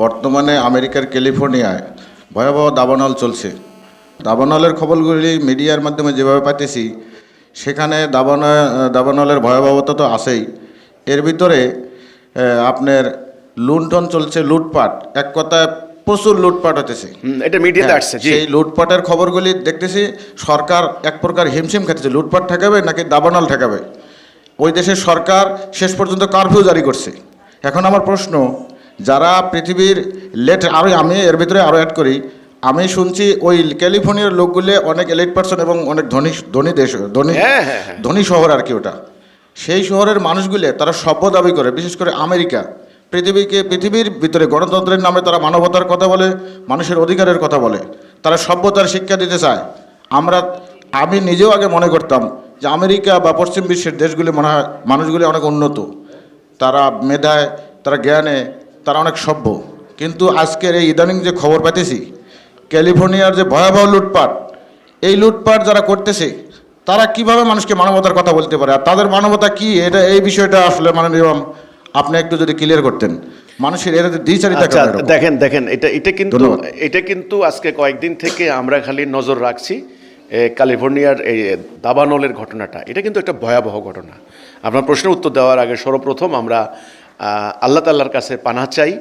বর্তমানে আমেরিকার ক্যালিফোর্নিয়ায় ভয়াবহ দাবানল চলছে। দাবানলের খবরগুলি মিডিয়ার মাধ্যমে যেভাবে পাইতেছি সেখানে দাবান দাবানলের ভয়াবহতা তো আছেই। এর ভিতরে আপনার লুণ্ঠন চলছে লুটপাট। এক কথায় প্রচুর লুটপাট হতেছে এটা মিডিয়াতে হ্যাঁ, আসছে সেই লুটপাটের খবরগুলি দেখতেছি সরকার এক প্রকার হিমশিম খাচ্ছে লুটপাট ঠেকাবে নাকি দাবানল ঠেকাবে? ওই দেশের সরকার শেষ পর্যন্ত কারফিউ জারি করছে। এখন আমার প্রশ্ন যারা পৃথিবীর লেট আরও আমি এর ভিতরে আরও অ্যাড করি আমি শুনছি ওই ক্যালিফোর্নিয়ার লোকগুলো অনেক এলিট পার্সন এবং অনেক ধনী ধনী দেশ ধনী হ্যাঁ, হ্যাঁ, হ্যাঁ। ধনী শহর আর কি ওটা। সেই শহরের মানুষগুলো তারা সভ্য দাবি করে বিশেষ করে আমেরিকা। পৃথিবীকে পৃথিবীর ভিতরে গণতন্ত্রের নামে তারা মানবতার কথা বলে মানুষের অধিকারের কথা বলে। তারা সভ্যতার শিক্ষা দিতে চায়। আমরা আমি নিজেও আগে মনে করতাম যে আমেরিকা বা পশ্চিম বিশ্বের দেশগুলি মনে হয় মানুষগুলি অনেক উন্নত। তারা মেধায় তারা জ্ঞানে তারা অনেক সভ্য। কিন্তু আজকের এই ইদানিং যে খবর পাইতেছি ক্যালিফোর্নিয়ার যে ভয়াবহ লুটপাট এই লুটপাট যারা করতেছে তারা কীভাবে মানুষকে মানবতার কথা বলতে পারে? আর তাদের মানবতা কি? এটা এই বিষয়টা আসলে মানে নিয়ম আপনি একটু যদি ক্লিয়ার করতেন। মানুষের এর দ্বিচারিতা আচ্ছা দেখেন দেখেন এটা এটা কিন্তু। এটা কিন্তু আজকে কয়েকদিন থেকে আমরা খালি নজর রাখছি ক্যালিফোর্নিয়ার এই দাবানলের ঘটনাটা। এটা কিন্তু একটা ভয়াবহ ঘটনা। আপনার প্রশ্নের উত্তর দেওয়ার আগে সর্বপ্রথম আমরা আল্লাহ তাল্লাহর কাছে পানা চাই।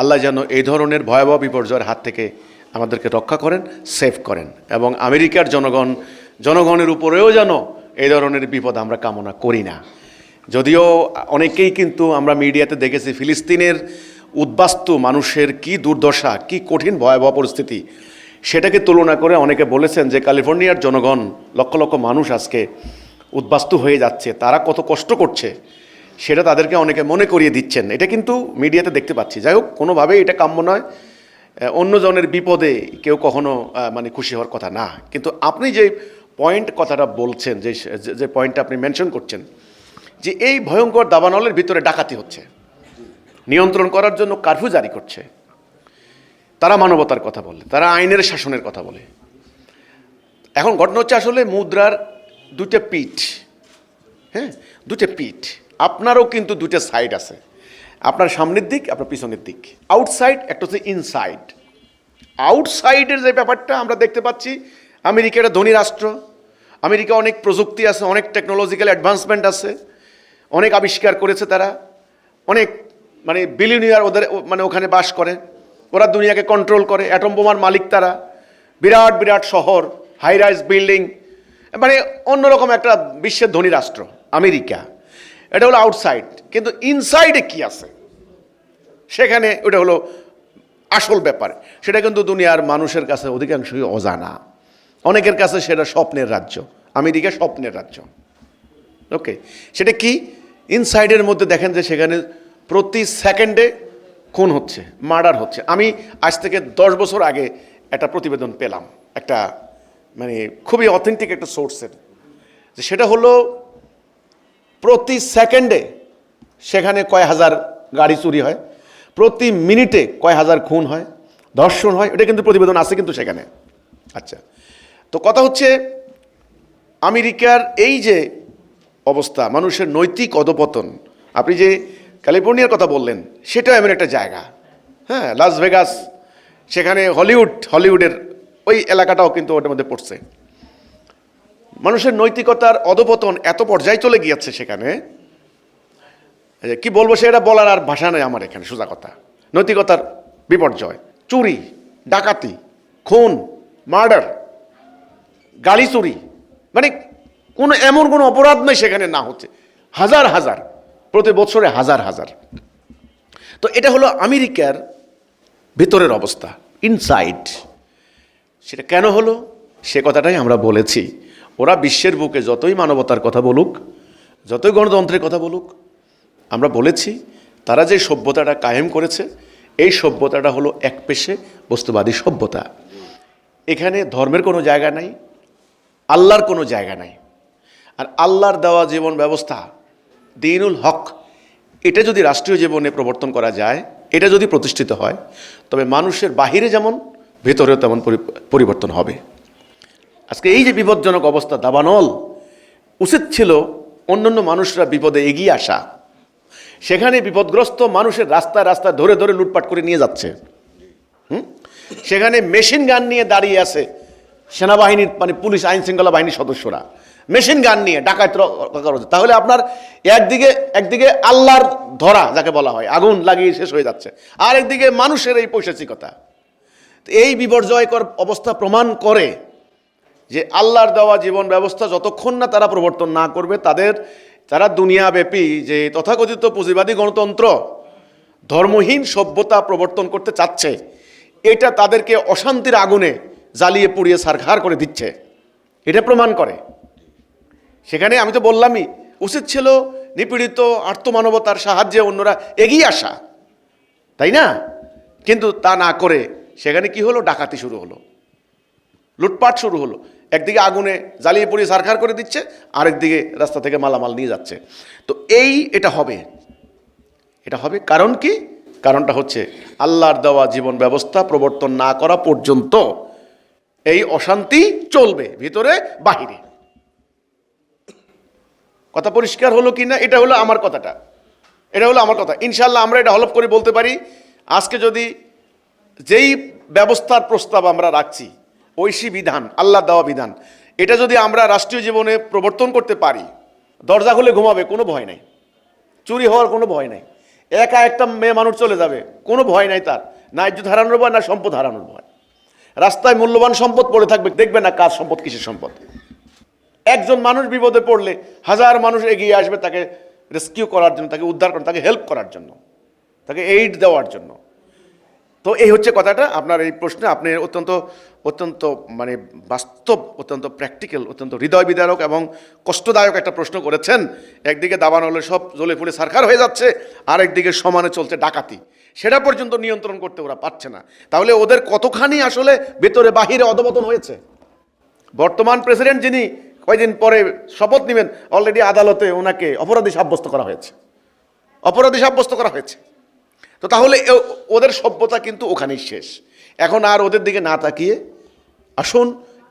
আল্লাহ যেন এই ধরনের ভয়াবহ বিপর্যয়ের হাত থেকে আমাদেরকে রক্ষা করেন, সেভ করেন এবং আমেরিকার জনগণ, জনগণের উপরেও যেন এই ধরনের বিপদ আমরা কামনা করি না। যদিও অনেকেই কিন্তু আমরা মিডিয়াতে দেখেছি ফিলিস্তিনের উদ্বাস্তু মানুষের কি দুর্দশা, কি কঠিন ভয়াবহ পরিস্থিতি। সেটাকে তুলনা করে অনেকে বলেছেন যে ক্যালিফোর্নিয়ার জনগণ লক্ষ লক্ষ মানুষ আজকে উদ্বাস্তু হয়ে যাচ্ছে, তারা কত কষ্ট করছে। সেটা তাদেরকে অনেকে মনে করিয়ে দিচ্ছেন। এটা কিন্তু মিডিয়াতে দেখতে পাচ্ছি। যাই হোক, কোনোভাবেই এটা কাম্য নয়। অন্যজনের বিপদে কেউ কখনো মানে খুশি হওয়ার কথা না। কিন্তু আপনি যে পয়েন্ট কথাটা বলছেন, যে, যে- পয়েন্টটা আপনি মেনশন করছেন, যে এই ভয়ঙ্কর দাবানলের ভিতরে ডাকাতি হচ্ছে। নিয়ন্ত্রণ করার জন্য কারফিউ জারি করছে। তারা মানবতার কথা বলে, তারা আইনের শাসনের কথা বলে। এখন ঘটনা হচ্ছে আসলে মুদ্রার দুটো পিঠ। হ্যাঁ দুটো পিঠ। আপনারও কিন্তু দুটো সাইড আছে। আপনার সামনের দিক, আপনার পিছনের দিক। আউটসাইড একটা হচ্ছে ইনসাইড আউটসাইডের যে ব্যাপারটা আমরা দেখতে পাচ্ছি, আমেরিকা একটা ধনী রাষ্ট্র। আমেরিকা অনেক প্রযুক্তি আছে, অনেক টেকনোলজিক্যাল অ্যাডভান্সমেন্ট আছে। অনেক আবিষ্কার করেছে তারা। অনেক মানে বিলিয়নিয়ার ওদের মানে ওখানে বাস করে। ওরা দুনিয়াকে কন্ট্রোল করে। অ্যাটম বোমার মালিক তারা। বিরাট বিরাট শহর হাই রাইজ বিল্ডিং মানে অন্যরকম একটা বিশ্বের ধনী রাষ্ট্র, আমেরিকা। এটা হলো আউটসাইড কিন্তু ইনসাইডে কি আছে? সেখানে ওটা হলো আসল ব্যাপার। সেটা কিন্তু দুনিয়ার মানুষের কাছে অধিকাংশই অজানা। অনেকের কাছে সেটা স্বপ্নের রাজ্য, আমেরিকা স্বপ্নের রাজ্য। ওকে সেটা কি? ইনসাইডের মধ্যে দেখেন যে সেখানে প্রতি সেকেন্ডে খুন হচ্ছে মার্ডার হচ্ছে। আমি আজ থেকে দশ বছর আগে একটা প্রতিবেদন পেলাম, একটা মানে খুবই অথেন্টিক একটা সোর্সের যে সেটা হলো প্রতি সেকেন্ডে সেখানে কয় হাজার গাড়ি চুরি হয়, প্রতি মিনিটে কয় হাজার খুন হয়, ধর্ষণ হয়, এটা কিন্তু প্রতিবেদন আছে কিন্তু সেখানে। আচ্ছা তো কথা হচ্ছে আমেরিকার এই যে অবস্থা, মানুষের নৈতিক অধপতন, আপনি যে ক্যালিফোর্নিয়ার কথা বললেন, সেটাও এমন একটা জায়গা। হ্যাঁ লাস ভেগাস সেখানে হলিউড, হলিউডের ওই এলাকাটাও কিন্তু ওটার মধ্যে পড়ছে। মানুষের নৈতিকতার অধপতন এত পর্যায়ে চলে গিয়েছে সেখানে কি বলব সেটা বলার আর ভাষা নেই আমার এখানে, সোজা কথা। নৈতিকতার বিপর্যয়, চুরি, ডাকাতি, খুন, মার্ডার গাড়ি চুরি মানে কোনো এমন কোনো অপরাধ নেই সেখানে না হচ্ছে। হাজার হাজার, প্রতি বছরে হাজার হাজার। তো এটা হলো আমেরিকার ভিতরের অবস্থা ইনসাইড সেটা কেন হলো? সে কথাটাই আমরা বলেছি। ওরা বিশ্বের বুকে যতই মানবতার কথা বলুক, যতই গণতন্ত্রের কথা বলুক, আমরা বলেছি তারা যে সভ্যতাটা কায়েম করেছে, এই সভ্যতাটা হলো এক পেশে বস্তুবাদী সভ্যতা। এখানে ধর্মের কোনো জায়গা নাই, আল্লাহর কোনো জায়গা নাই। আর আল্লাহর দেওয়া জীবন ব্যবস্থা, দিনুল হক, এটা যদি রাষ্ট্রীয় জীবনে প্রবর্তন করা যায়, এটা যদি প্রতিষ্ঠিত হয়, তবে মানুষের বাহিরে যেমন, ভেতরেও তেমন পরি- পরিবর্তন হবে। আজকে এই যে বিপজ্জনক অবস্থা দাবানল, উচিত ছিল অন্যান্য মানুষরা বিপদে এগিয়ে আসা। সেখানে বিপদগ্রস্ত মানুষের রাস্তায় রাস্তায় ধরে ধরে লুটপাট করে নিয়ে যাচ্ছে। হুম? সেখানে মেশিন গান নিয়ে দাঁড়িয়ে আছে সেনাবাহিনীর মানে পুলিশ আইন শৃঙ্খলা বাহিনীর সদস্যরা। মেশিন গান নিয়ে ডাকাত তাহলে আপনার একদিকে একদিকে আল্লাহর ধরা যাকে বলা হয়, আগুন লাগিয়ে শেষ হয়ে যাচ্ছে। আর একদিকে মানুষের এই পৈশাচিকতা। এই বিপর্যয়কর অবস্থা প্রমাণ করে যে আল্লাহর দেওয়া জীবন ব্যবস্থা যতক্ষণ না তারা প্রবর্তন না করবে, তাদের তারা দুনিয়াব্যাপী, যে তথাকথিত পুঁজিবাদী গণতন্ত্র, ধর্মহীন সভ্যতা প্রবর্তন করতে চাচ্ছে, এটা তাদেরকে অশান্তির আগুনে জ্বালিয়ে পুড়িয়ে সারখার করে দিচ্ছে। এটা প্রমাণ করে। সেখানে আমি তো বললামই, উচিত ছিল নিপীড়িত আর্তমানবতার সাহায্যে অন্যরা এগিয়ে আসা। তাই না? কিন্তু তা না করে সেখানে কি হলো? ডাকাতি শুরু হলো। লুটপাট শুরু হলো। একদিকে আগুনে জ্বালিয়ে পুড়িয়ে সারখার করে দিচ্ছে, আরেকদিকে রাস্তা থেকে মালামাল নিয়ে যাচ্ছে। তো এই এটা হবে। এটা হবে কারণ কি? কারণটা হচ্ছে আল্লাহর দেওয়া জীবন ব্যবস্থা প্রবর্তন না করা পর্যন্ত এই অশান্তি চলবে ভিতরে বাহিরে। কথা পরিষ্কার হলো কি না? এটা হলো আমার কথাটা। এটা হলো আমার কথা। ইনশাল্লাহ আমরা এটা হলপ করে বলতে পারি। আজকে যদি যেই ব্যবস্থার প্রস্তাব আমরা রাখছি ঐশী বিধান, আল্লাহ দেওয়া বিধান। এটা যদি আমরা রাষ্ট্রীয় জীবনে প্রবর্তন করতে পারি, দরজা খুলে ঘুমাবে, কোনো ভয় নাই। চুরি হওয়ার কোনো ভয় নাই। একা একটা মেয়ে মানুষ চলে যাবে, কোনো ভয় নাই তার। না ইজ্জত হারানোর ভয়, না সম্পদ হারানোর ভয়। রাস্তায় মূল্যবান সম্পদ পড়ে থাকবে, দেখবে না কার সম্পদ, কিসের সম্পদ। একজন মানুষ বিপদে পড়লে হাজার মানুষ এগিয়ে আসবে তাকে রেস্কিউ করার জন্য, তাকে উদ্ধার করার, তাকে হেল্প করার জন্য, তাকে এইড দেওয়ার জন্য। তো এই হচ্ছে কথাটা। আপনার এই প্রশ্নে আপনি অত্যন্ত অত্যন্ত মানে বাস্তব, অত্যন্ত প্র্যাকটিক্যাল অত্যন্ত হৃদয় বিদারক এবং কষ্টদায়ক একটা প্রশ্ন করেছেন। একদিকে দাবান হলে সব জ্বলে ফুলে সারখার হয়ে যাচ্ছে আর একদিকে সমানে চলছে ডাকাতি। সেটা পর্যন্ত নিয়ন্ত্রণ করতে ওরা পারছে না। তাহলে ওদের কতখানি আসলে ভেতরে বাহিরে অধপতন হয়েছে? বর্তমান প্রেসিডেন্ট যিনি কয়েকদিন পরে শপথ নেবেন অলরেডি আদালতে ওনাকে অপরাধী সাব্যস্ত করা হয়েছে। অপরাধী সাব্যস্ত করা হয়েছে। তো তাহলে ওদের সভ্যতা কিন্তু ওখানেই শেষ। এখন আর ওদের দিকে না তাকিয়ে আসুন,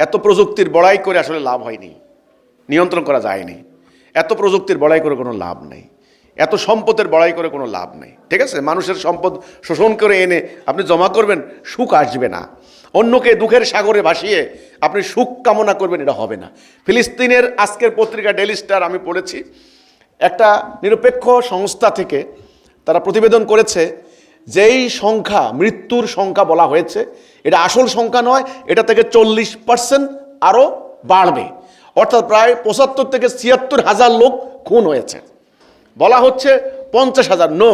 এত প্রযুক্তির বড়াই করে আসলে লাভ হয়নি, নিয়ন্ত্রণ করা যায়নি। এত প্রযুক্তির বড়াই করে কোনো লাভ নেই। এত সম্পদের বড়াই করে কোনো লাভ নেই। ঠিক আছে? মানুষের সম্পদ শোষণ করে এনে আপনি জমা করবেন, সুখ আসবে না। অন্যকে দুঃখের সাগরে ভাসিয়ে আপনি সুখ কামনা করবেন, এটা হবে না। ফিলিস্তিনের আজকের পত্রিকা ডেলি স্টার আমি পড়েছি। একটা নিরপেক্ষ সংস্থা থেকে তারা প্রতিবেদন করেছে যেই সংখ্যা, মৃত্যুর সংখ্যা বলা হয়েছে, এটা আসল সংখ্যা নয়, এটা থেকে চল্লিশ পার্সেন্ট আরও বাড়বে। অর্থাৎ প্রায় পঁচাত্তর থেকে ছিয়াত্তর হাজার লোক খুন হয়েছে। বলা হচ্ছে পঞ্চাশ হাজার নো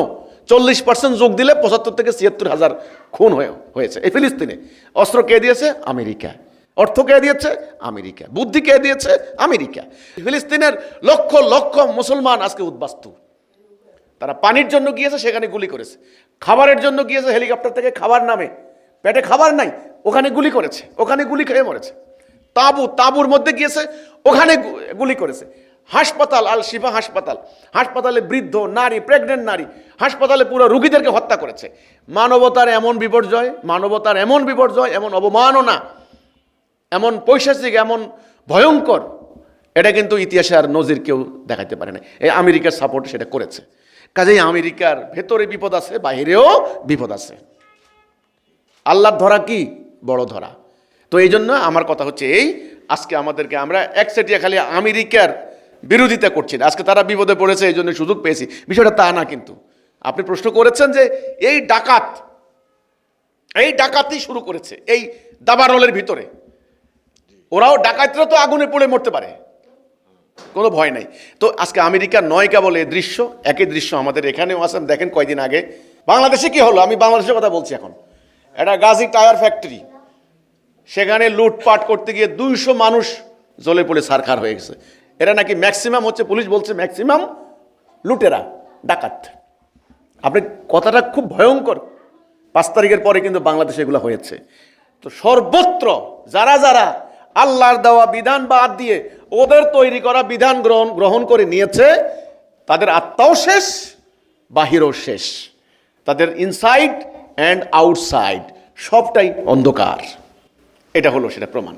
চল্লিশ পার্সেন্ট যোগ দিলে পঁচাত্তর থেকে ছিয়াত্তর হাজার খুন হয়ে, হয়েছে। এই ফিলিস্তিনে অস্ত্র কে দিয়েছে? আমেরিকা। অর্থ কে দিয়েছে? আমেরিকা। বুদ্ধি কে দিয়েছে? আমেরিকা। ফিলিস্তিনের লক্ষ লক্ষ মুসলমান আজকে উদ্বাস্তু। তারা পানির জন্য গিয়েছে, সেখানে গুলি করেছে। খাবারের জন্য গিয়েছে হেলিকপ্টার থেকে খাবার নামে। পেটে খাবার নাই, ওখানে গুলি করেছে, ওখানে গুলি খেয়ে মরেছে। তাঁবু, তাঁবুর মধ্যে গিয়েছে, ওখানে গুলি করেছে। হাসপাতাল, আল শিফা হাসপাতাল। হাসপাতালে বৃদ্ধ, নারী প্রেগনেন্ট নারী। হাসপাতালে পুরো রুগীদেরকে হত্যা করেছে। মানবতার এমন বিপর্যয়, মানবতার এমন বিপর্যয়, এমন অবমাননা, এমন পৈশাচিক, এমন ভয়ঙ্কর, এটা কিন্তু ইতিহাসে আর নজির কেউ দেখাতে পারে না এই আমেরিকার সাপোর্ট সেটা করেছে। কাজেই আমেরিকার ভেতরে বিপদ আছে, বাইরেও বিপদ আছে। আল্লাহর ধরা কি? বড় ধরা। তো এই জন্য আমার কথা হচ্ছে এই, আজকে আমাদেরকে আমরা একচেটিয়া খালি আমেরিকার বিরোধিতা করছি না। আজকে তারা বিপদে পড়েছে, এই জন্য সুযোগ পেয়েছি। বিষয়টা তা না কিন্তু। আপনি প্রশ্ন করেছেন যে এই ডাকাত, এই ডাকাতি শুরু করেছে, এই দাবারলের ভিতরে। ওরাও ডাকাতরা তো আগুনে পড়ে মরতে পারে। কোনো ভয় নাই। তো আজকে আমেরিকার নয়কা বলে এ দৃশ্য, একই দৃশ্য আমাদের এখানেও আসেন দেখেন কয়দিন আগে। বাংলাদেশে কি হলো? আমি বাংলাদেশের কথা বলছি এখন। এটা গাজী টায়ার ফ্যাক্টরি। সেখানে লুটপাট করতে গিয়ে দুইশো মানুষ জ্বলে পড়ে সারখার হয়ে গেছে। এরা নাকি ম্যাক্সিমাম হচ্ছে, পুলিশ বলছে ম্যাক্সিমাম লুটেরা, ডাকাত। আপনি কথাটা খুব ভয়ঙ্কর। পাঁচ তারিখের পরে কিন্তু বাংলাদেশে এগুলো হয়েছে। তো সর্বত্র যারা যারা আল্লাহর দেওয়া বিধান বাদ দিয়ে ওদের তৈরি করা বিধান গ্রহণ গ্রহণ করে নিয়েছে। তাদের আত্মাও শেষ, বাহিরও শেষ। তাদের ইনসাইড অ্যান্ড আউটসাইড সবটাই অন্ধকার। এটা হলো সেটা প্রমাণ।